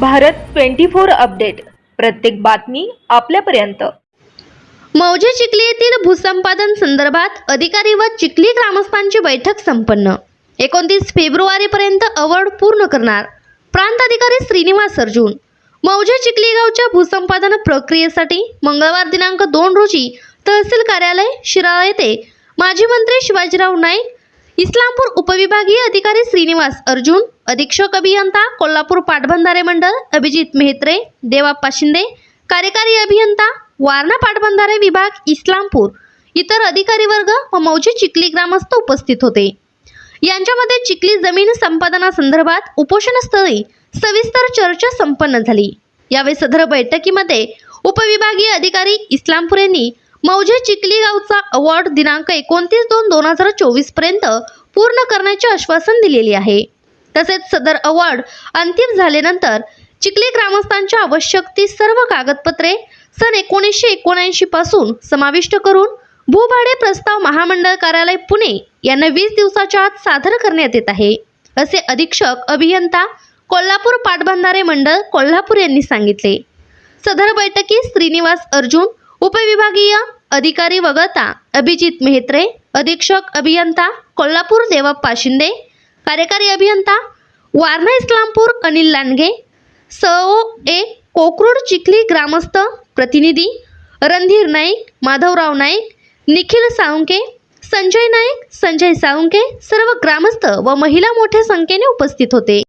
Bharat twenty four update. प्रत्येक बातमी आपल्यापर्यंत. मौजे चिखली येथील भूसंपादन संदर्भात अधिकारी व चिखली ग्रामस्थांची बैठक संपन्न. एकोणतीस फेब्रुवारीपर्यंत अवॉर्ड पूर्ण करणार. प्रांत अधिकारी श्रीनिवास अर्जुन. मौजे चिखली गावच्या भूसंपादन प्रक्रियेसाठी मंगळवार दिनांक दोन रोजी तहसील कार्यालय शिराळा येथे माजी मंत्री शिवाजीराव नाईक इस्लामपूर उपविभागीय अधिकारी श्रीनिवास अर्जुन अधीक्षक अभियंता कोल्हापूर पाटबंधारे मंडळ अभिजित मेहत्रे देवाप्पा शिंदे कार्यकारी अभियंता वारणा पाटबंधारे विभाग इस्लामपूर इतर अधिकारी वर्ग व मौजी चिखली ग्रामस्थ उपस्थित होते. यांच्यामध्ये चिखली जमीन संपादनासंदर्भात उपोषणस्थळी सविस्तर चर्चा संपन्न झाली. यावेळी सदर बैठकीमध्ये उपविभागीय अधिकारी इस्लामपूर यांनी मौजे चिखली गावचा अवॉर्ड दिनांक एकोणतीस दोन दोन हजार चोवीसपर्यंत पूर्ण करण्याचे आश्वासन दिलेले आहे. तसेच सदर अवॉर्ड अंतिम झाल्यानंतर चिखली ग्रामस्थांच्या आवश्यक ती सर्व कागदपत्रे सन एकोणीसशे एकोणऐंशी पासून समाविष्ट करून भूभाडे प्रस्ताव महामंडळ कार्यालय पुणे यांना वीस दिवसाच्या आत सादर करण्यात येत आहे. असे अधीक्षक अभियंता कोल्हापूर पाटबंधारे मंडळ कोल्हापूर यांनी सांगितले. सदर बैठकीत श्रीनिवास अर्जुन उपविभागीय अधिकारी वगळता अभिजित मेहत्रे अधीक्षक अभियंता कोल्हापूर देवप्पा शिंदे कार्यकारी अभियंता वारणा इस्लामपूर अनिल लांडगे सओ ए कोकरूड चिखली ग्रामस्थ प्रतिनिधी रणधीर नाईक माधवराव नाईक निखिल साळुंके संजय नाईक संजय साळुंके सर्व ग्रामस्थ व महिला मोठ्या संख्येने उपस्थित होते.